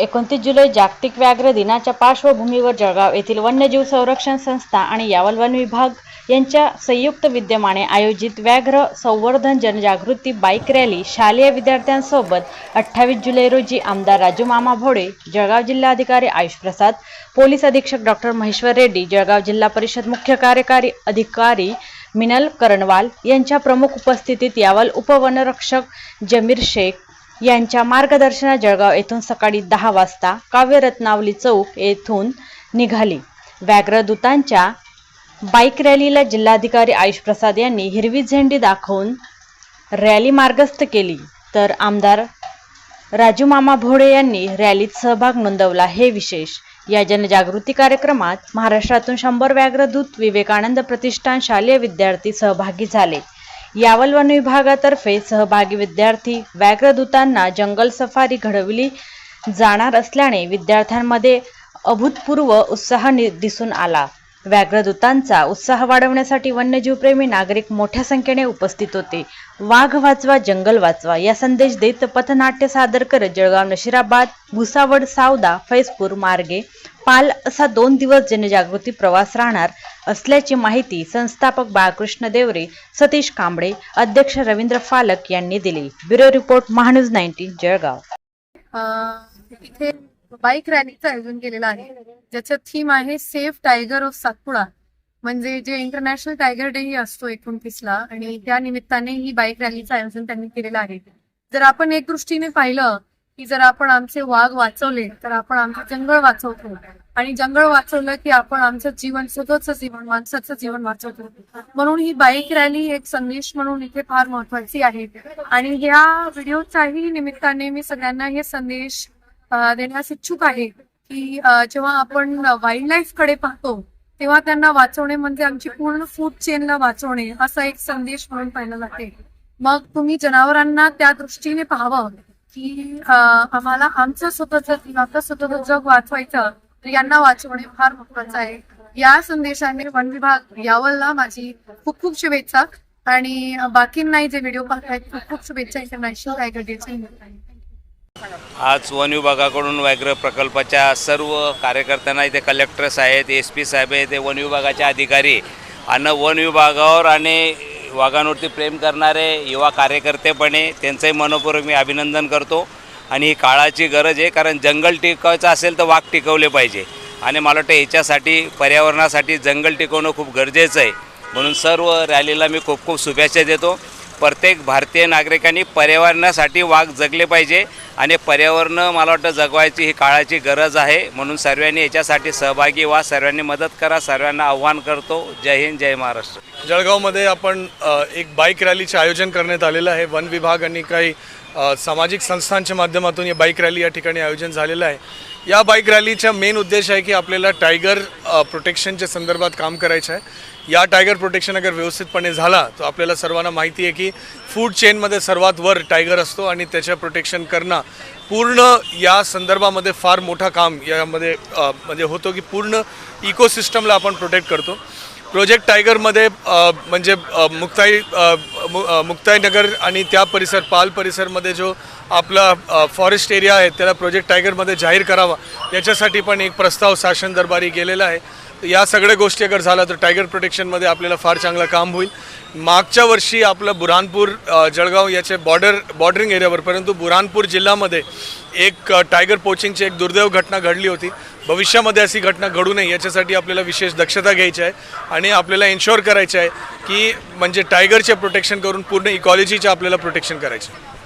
एकोणतीस जुलै जागतिक व्याघ्र दिनाच्या पार्श्वभूमीवर जळगाव येथील वन्यजीव संरक्षण संस्था आणि यावल वन विभाग यांच्या संयुक्त विद्यमाने आयोजित व्याघ्र संवर्धन जनजागृती बाईक रॅली शालेय विद्यार्थ्यांसोबत अठ्ठावीस जुलै रोजी आमदार राजू मामा भोडे जळगाव जिल्हाधिकारी आयुष प्रसाद पोलीस अधीक्षक डॉक्टर महेश्वर रेड्डी जळगाव जिल्हा परिषद मुख्य कार्यकारी अधिकारी मिनल करणवाल यांच्या प्रमुख उपस्थितीत यावल उपवनरक्षक जमीर शेख यांच्या मार्गदर्शनात जळगाव येथून सकाळी दहा वाजता काव्यरत्नावली चौक येथून निघाली. व्याघ्रदूतांच्या बाईक रॅलीला जिल्हाधिकारी आयुष प्रसाद यांनी हिरवी झेंडी दाखवून रॅली मार्गस्थ केली. तर आमदार राजू मामा भोडे यांनी रॅलीत सहभाग नोंदवला. हे विशेष या जनजागृती कार्यक्रमात महाराष्ट्रातून शंभर व्याघ्रदूत विवेकानंद प्रतिष्ठान शालेय विद्यार्थी सहभागी झाले. यावल वन विभागातर्फे सहभागी विद्यार्थी व्याघ्रदूतांना जंगल सफारी घडवली जाणार असल्याने विद्यार्थ्यांमध्ये अभूतपूर्व उत्साह नि- दिसून आला. व्याघ्रदूतांचा उत्साह वाढवण्यासाठी वन्यजीवप्रेमी नागरिक मोठ्या संख्येने उपस्थित होते. वाघ वाचवा जंगल वाचवा या संदेश देत पथनाट्य सादर करत जळगाव नशिराबाद भुसावळ सावदा फैजपूर मार्गे पाल असा दोन दिवस जनजागृती प्रवास राहणार असल्याची माहिती संस्थापक बाळकृष्ण देवरे सतीश कांबळे अध्यक्ष रवींद्र फालक यांनी दिली. Bureau report Mahanews nineteen Jalgaon. Bike रॅलीचं आयोजन केलेलं आहे. ज्याचं थीम आहे सेफ टायगर ऑफ सातपुडा म्हणजे जे इंटरनॅशनल टायगर डे ही असतो एकोणतीसला आणि त्या निमित्ताने ही बाईक रॅलीचं आयोजन त्यांनी केलेलं आहे. जर आपण एक दृष्टीने पाहिलं की जर आपण आमचे वाघ वाचवले तर आपण आमचं जंगल वाचवतो. आणि जंगल वाचवलं की आपण आमचं जीवन स्वतःचं जीवन माणसाचं जीवन वाचवतो. म्हणून ही बाईक रॅली एक संदेश म्हणून इथे फार महत्वाची आहे. आणि ह्या व्हिडिओच्याही निमित्ताने मी सगळ्यांना हे संदेश देण्यास इच्छुक आहे की जेव्हा आपण वाईल्ड लाईफकडे पाहतो तेव्हा त्यांना वाचवणे म्हणजे आमची पूर्ण फूड चेनला वाचवणे असा एक संदेश म्हणून पाहिलं जाते. मग तुम्ही जनावरांना त्या दृष्टीने पाहावं की आम्हाला आमचं स्वतःच आपलं स्वतःच जग वाचवायचं तर यांना वाचवणे फार महत्वाचं आहे. या संदेशाने वन विभाग यावलला माझी खूप खूप शुभेच्छा. आणि बाकींनाही जे व्हिडिओ पाहतायत खूप खूप शुभेच्छा. इंटरनॅशनल आज वन विभागाकडून व्याघ्र प्रकल्पाच्या सर्व कार्यकर्त्यांना इथे कलेक्टर्स आहेत एस पी साहेब आहेत ते वन विभागाचे अधिकारी आणि वन विभागावर आणि वाघांवरती प्रेम करणारे युवा कार्यकर्तेपणे त्यांचंही मनपूर्वक मी अभिनंदन करतो. आणि ही काळाची गरज आहे कारण जंगल टिकवायचं असेल तर वाघ टिकवले पाहिजे. आणि मला वाटतं याच्यासाठी पर्यावरणासाठी जंगल टिकवणं खूप गरजेचं आहे. म्हणून सर्व रॅलीला मी खूप खूप शुभेच्छा देतो. प्रत्येक भारतीय नागरिकांनी पर्यावरणासाठी वाघ जगले पाहिजे आणि पर्यावरण मला वाटतं जगवायची ही काळाची गरज आहे. म्हणून सर्वांनी याच्यासाठी सहभागी व्हा सर्वांनी मदत करा सर्वांना आव्हान करतो. जय हिंद जय महाराष्ट्र. जळगावमध्ये आपण एक बाईक रॅलीचे आयोजन करण्यात आलेलं आहे. वन विभाग आणि काही सामाजिक संस्थांच्या माध्यमातून या बाईक रॅली या ठिकाणी आयोजन झालेलं आहे. या बाईक रॅलीचा मेन उद्देश आहे की आपल्याला टायगर प्रोटेक्शनच्या संदर्भात काम करायचं आहे. या टायगर प्रोटेक्शन अगर व्यवस्थितपणे झाला तर आपल्याला सर्वांना माहिती आहे की फूड चेनमध्ये सर्वात वर टायगर असतो आणि त्याच्या प्रोटेक्शन करणं पूर्ण या संदर्भामध्ये फार मोठा काम यामध्ये म्हणजे होतो की पूर्ण इकोसिस्टमला आपण प्रोटेक्ट करतो. प्रोजेक्ट टायगरमध्ये म्हणजे मुक्ताई मु- मुक्ताईनगर आणि त्या परिसर पाल परिसरमध्ये जो आपला फॉरेस्ट एरिया आहे त्याला प्रोजेक्ट टायगरमध्ये जाहीर करावा याच्यासाठी पण एक प्रस्ताव शासन दरबारी गेलेला आहे. या सगळ्या गोष्टी अगर झाला तर टायगर प्रोटेक्शनमध्ये आपल्याला फार चांगलं काम होईल. मागच्या वर्षी आपलं बुरहानपूर जळगाव याचे बॉर्डर बॉर्डरिंग एरियावर परंतु बुरहानपूर जिल्ह्यामध्ये एक टायगर पोचिंगची एक दुर्दैव घटना घडली होती. भविष्यामध्ये अशी घटना घडू नये याच्यासाठी आपल्याला विशेष दक्षता घ्यायची आहे आणि आपल्याला एन्शोअर करायचं आहे की म्हणजे टायगरचे प्रोटेक्शन करून पूर्ण इकॉलॉजीचे आपल्याला प्रोटेक्शन करायचं. आहे